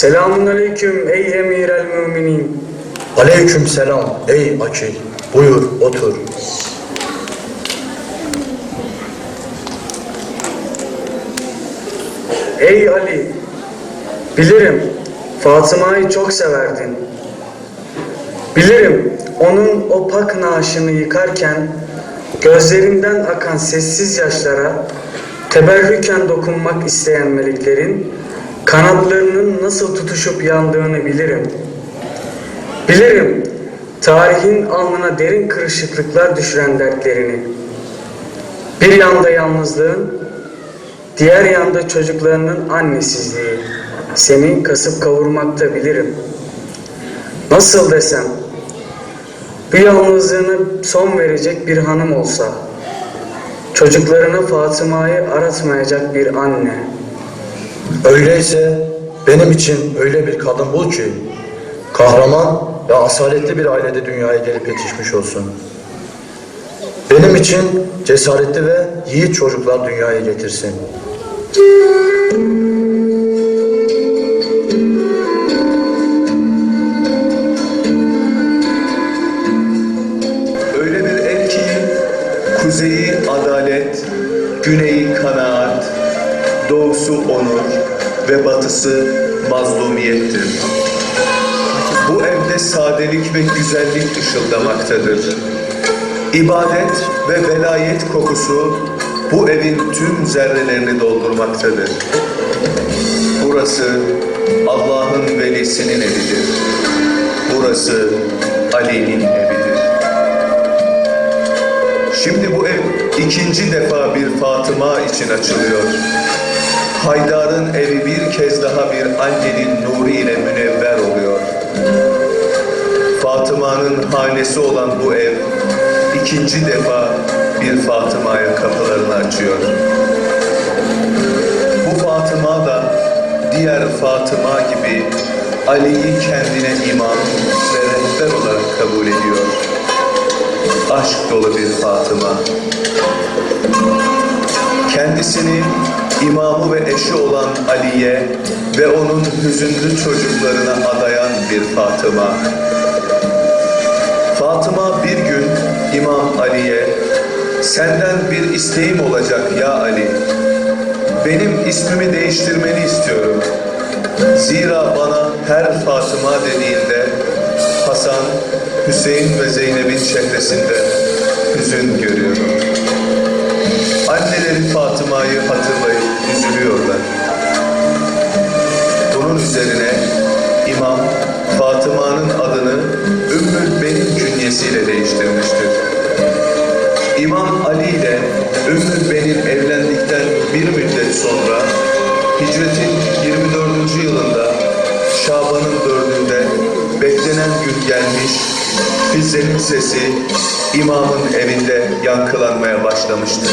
Selamun aleyküm ey emir el müminin. Aleyküm selam ey akil. Buyur otur. Ey Ali, bilirim Fatıma'yı çok severdin. Bilirim onun o pak naaşını yıkarken gözlerinden akan sessiz yaşlara teberrüken dokunmak isteyen meleklerin kanatlarının nasıl tutuşup yandığını bilirim. Bilirim tarihin alnına derin kırışıklıklar düşüren dertlerini. Bir yanda yalnızlığın, Diğer yanda çocuklarının annesizliği seni kasıp kavurmakta bilirim. Nasıl desem, bir yalnızlığına son verecek bir hanım olsa, çocuklarına Fatıma'yı aratmayacak bir anne. Öyleyse benim için öyle bir kadın bul ki kahraman ve asaletli bir ailede dünyaya gelip yetişmiş olsun. Benim için cesaretli ve yiğit çocuklar dünyaya getirsin. Öyle bir ev ki kuzeyi adalet, güneyi kanaat, doğusu onur ve batısı mazlumiyettir. Bu evde sadelik ve güzellik ışıldamaktadır. İbadet ve velayet kokusu bu evin tüm zerrelerini doldurmaktadır. Burası Allah'ın velisinin evidir. Burası Ali'nin evidir. Şimdi bu ev ikinci defa bir Fatıma için açılıyor. Haydar'ın evi bir kez daha bir annenin nuru ile münevver oluyor. Fatıma'nın hanesi olan bu ev ikinci defa bir Fatıma'ya kapılarını açıyor. Bu Fatıma da diğer Fatıma gibi Ali'yi kendine imam ve rehber olarak kabul ediyor aşk dolu bir Fatıma. Kendisini imamı ve eşi olan Ali'ye ve onun hüzünlü çocuklarına adayan bir Fatıma. Fatıma bir gün İmam Ali'ye senden bir isteğim olacak ya Ali. Benim ismimi değiştirmeni istiyorum. Zira bana her Fatıma dediğinde Hasan, Hüseyin ve Zeynep'in çehresinde hüzün görüyorum. Anneleri Fatıma'yı hatırlayıp üzerine İmam Fatıma'nın adını Ümmül Benin künyesiyle değiştirmiştir. İmam Ali ile Ümmül Benin evlendikten bir müddet sonra hicretin 24. yılında Şaban'ın dördünde beklenen gün gelmiş, Fizze'nin sesi imamın evinde yankılanmaya başlamıştır.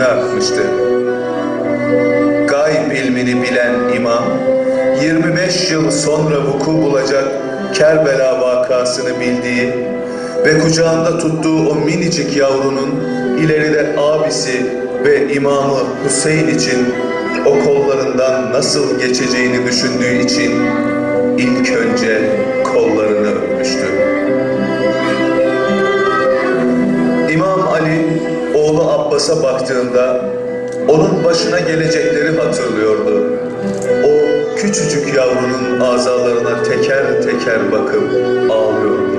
Yüzüne akmıştı. Gayb ilmini bilen imam 25 yıl sonra vuku bulacak Kerbela vakasını bildiği ve kucağında tuttuğu o minicik yavrunun ileride abisi ve imamı Hüseyin için o kollarından nasıl geçeceğini düşündüğü için ilk önce kollarını Abbas'a baktığında onun başına gelecekleri hatırlıyordu. O küçücük yavrunun azalarına teker teker bakıp ağlıyordu.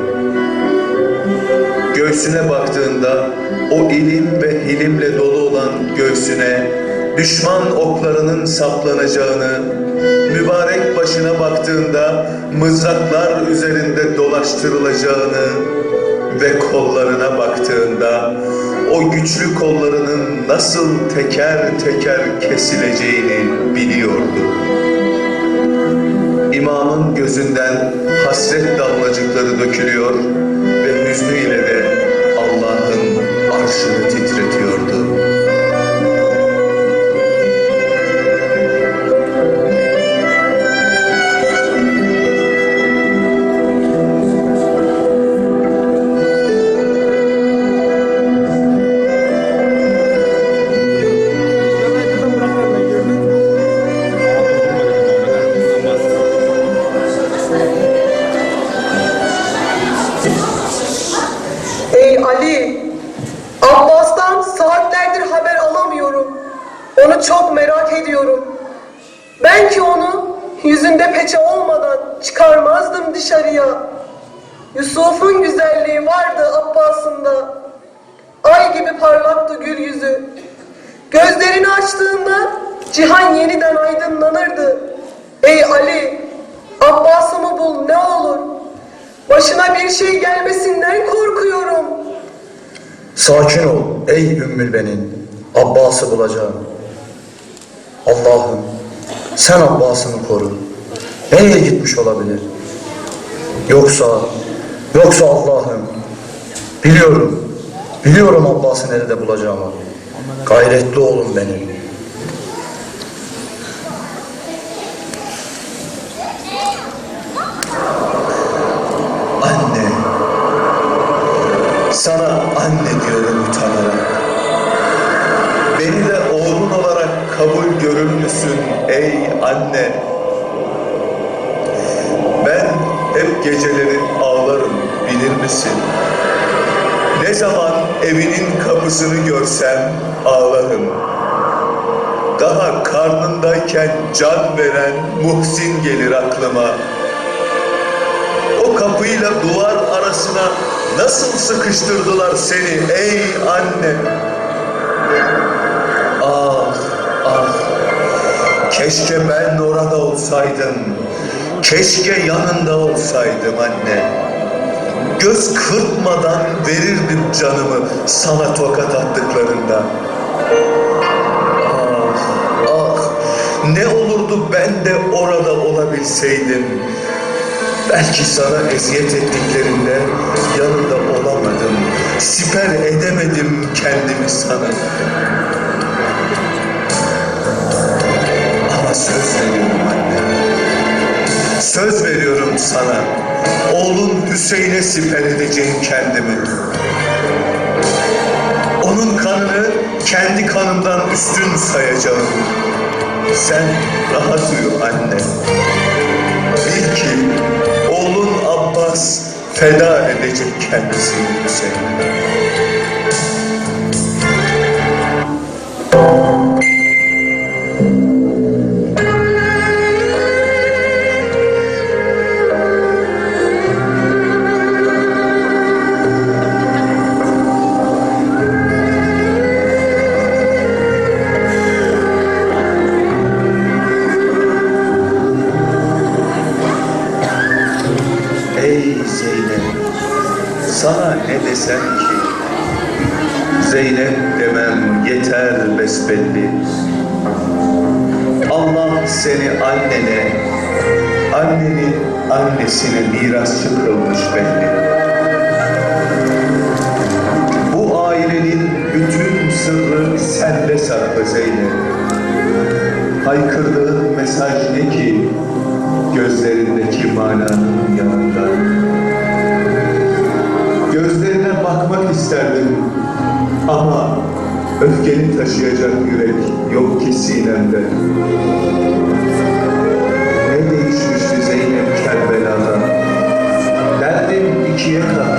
Göğsüne baktığında o ilim ve hilimle dolu olan göğsüne düşman oklarının saplanacağını, mübarek başına baktığında mızraklar üzerinde dolaştırılacağını ve kollarına baktığında o güçlü kollarının nasıl teker teker kesileceğini biliyordu. İmamın gözünden hasret damlacıkları dökülüyor ve hüznüyle de Allah'ın arşını çıkarmazdım dışarıya. Yusuf'un güzelliği vardı Abbas'ında. Ay gibi parlaktı gül yüzü. Gözlerini açtığında cihan yeniden aydınlanırdı. Ey Ali, Abbas'ımı bul ne olur. Başına bir şey gelmesinden korkuyorum. Sakin ol ey Ümmül Benin. Abbas'ı bulacağım. Allah'ım sen Abbas'ını koru. Nereye gitmiş olabilir? Yoksa, yoksa Allah'ım biliyorum, biliyorum Abbas'ı nerede bulacağımı. Gayretli oğlum benim. Anne, sana anne diyorum geceleri ağlarım bilir misin? Ne zaman evinin kapısını görsem ağlarım. Daha karnındayken can veren Muhsin gelir aklıma. O kapıyla duvar arasına nasıl sıkıştırdılar seni ey anne? Ah, ah. Keşke ben orada olsaydım. Keşke yanında olsaydım anne. Göz kırpmadan verirdim canımı sana tokat attıklarında. Ah, ah. Ne olurdu ben de orada olabilseydim. Belki sana eziyet ettiklerinde yanında olamadım. Siper edemedim kendimi sana. Ama söz veriyorum anne. Söz veriyorum sana. Oğlun Hüseyin'e siper edeceğim kendimi. Onun kanını kendi kanımdan üstün sayacağım. Sen rahat uyu anne. Bil ki oğlun Abbas feda edecek kendisini Hüseyin'e. Haykırdığın mesaj ne ki gözlerindeki mananın yanında? Gözlerine bakmak isterdim ama öfkeni taşıyacak yürek yok ki sinemde. Ne değişmişti Zeynep Kerbela'da? Derdim ikiye katlanmıştı,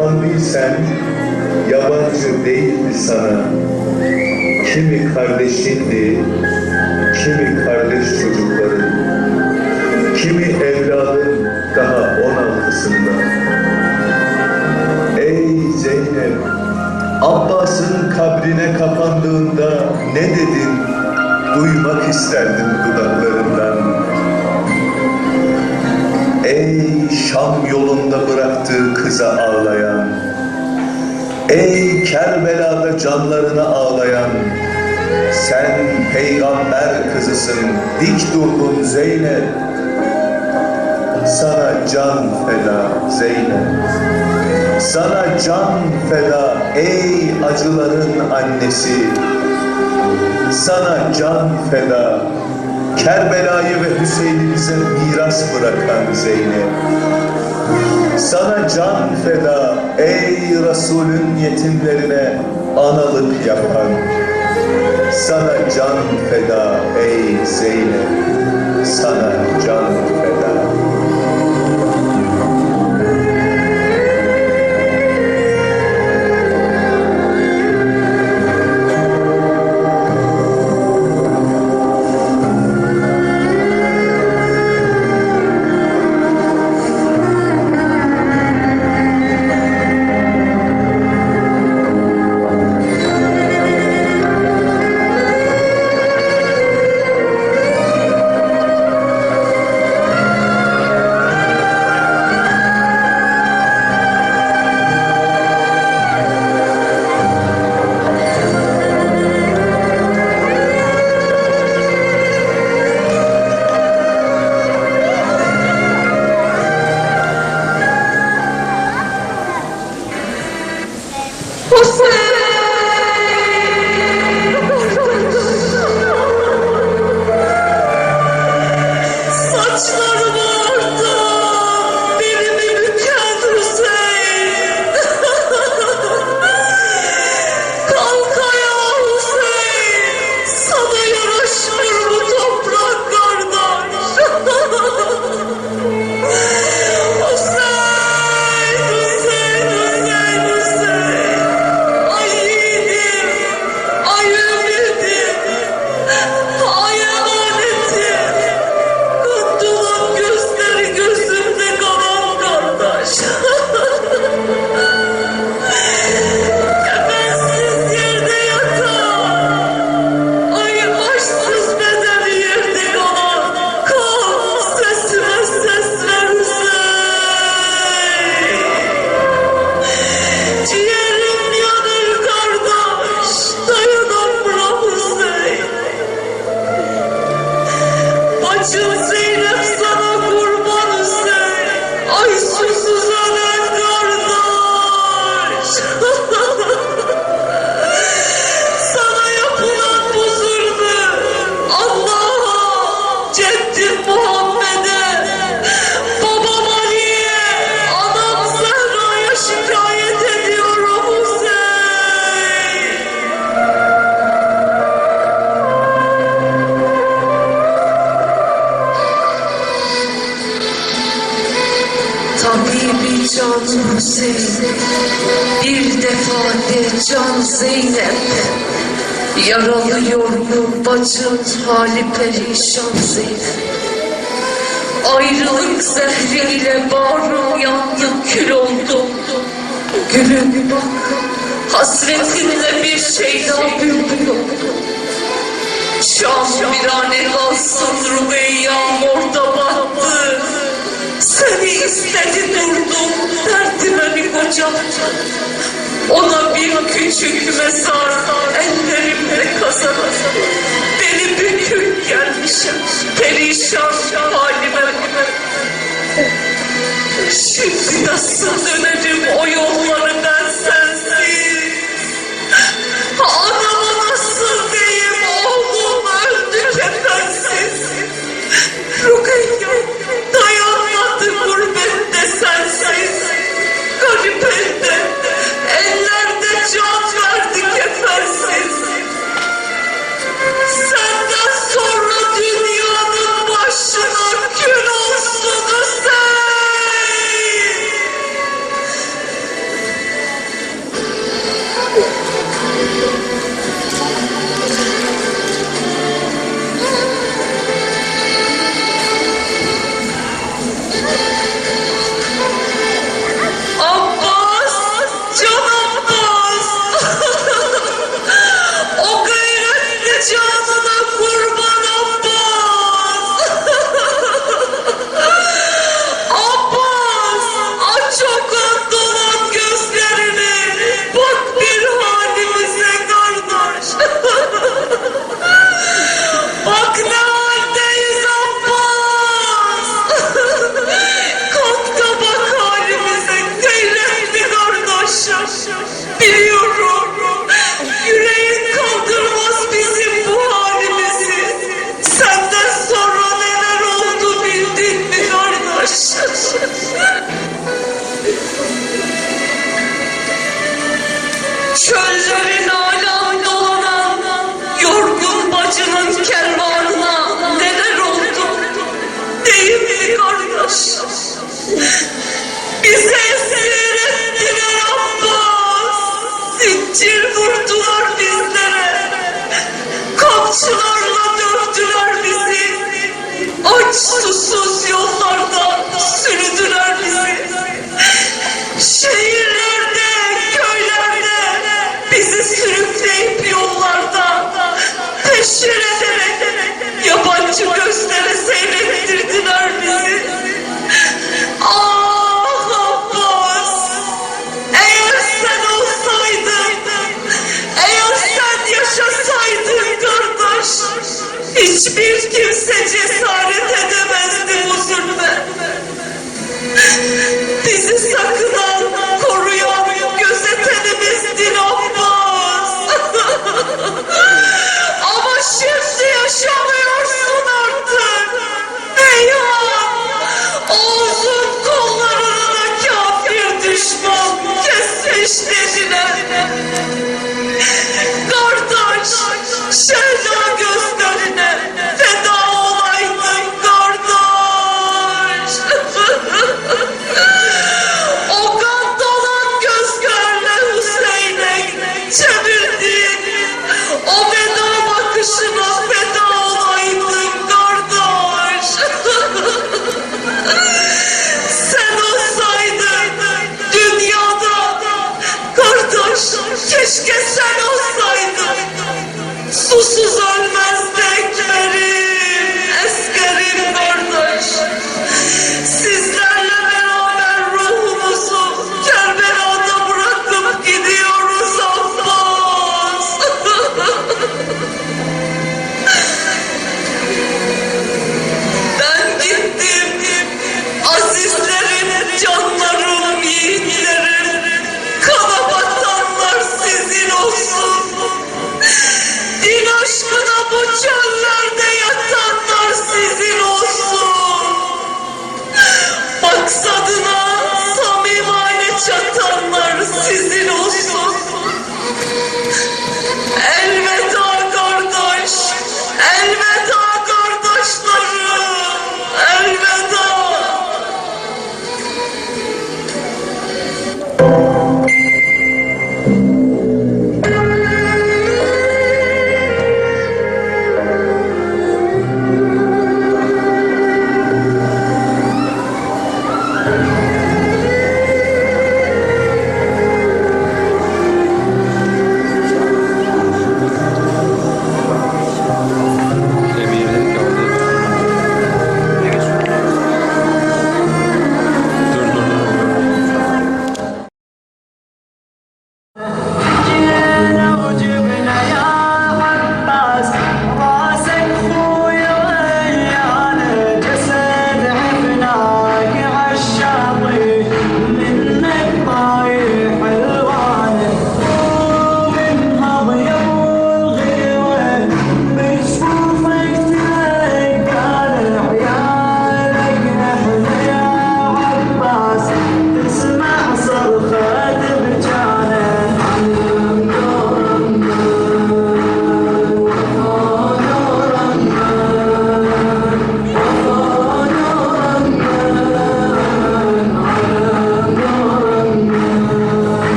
kapandıysan yabancı değildi sana. Kimi kardeşindi, kimi kardeş çocukların, kimi evladın daha on altısında. Ey Zeynep, Abbas'ın kabrine kapandığında ne dedin? Duymak isterdim dudaklarından. Şam yolunda bıraktığı kıza ağlayan, Ey Kerbela'da canlarına ağlayan, sen peygamber kızısın, dik durdun Zeynep. Sana can feda Zeynep. Sana can feda ey acıların annesi. Sana can feda Kerbela'yı ve Hüseyin'i bize miras bırakan Zeynep. Sana can feda ey Resulün yetimlerine analık yapan. Sana can feda ey Zeynep. Sana can feda. Zeynep. Yaralı Yaralıyor bacın hali perişan Zeynep. Ayrılık zehriyle bağrım yandı kül oldu. Gülüm bak hasretinle bir şeyda bülbül oldu Şam virane kalsın Rubeyyam orada battı Seni istedi durdum derdime bir koca. Ona bir gün küçük mezar ellerimde kazanır. Beni bükük gelmişim, perişan halime. Şimdi nasıl dönerim o yolları? Hiçbir kimse cesaret edemezdi bu zulme. Bizi sakın alma.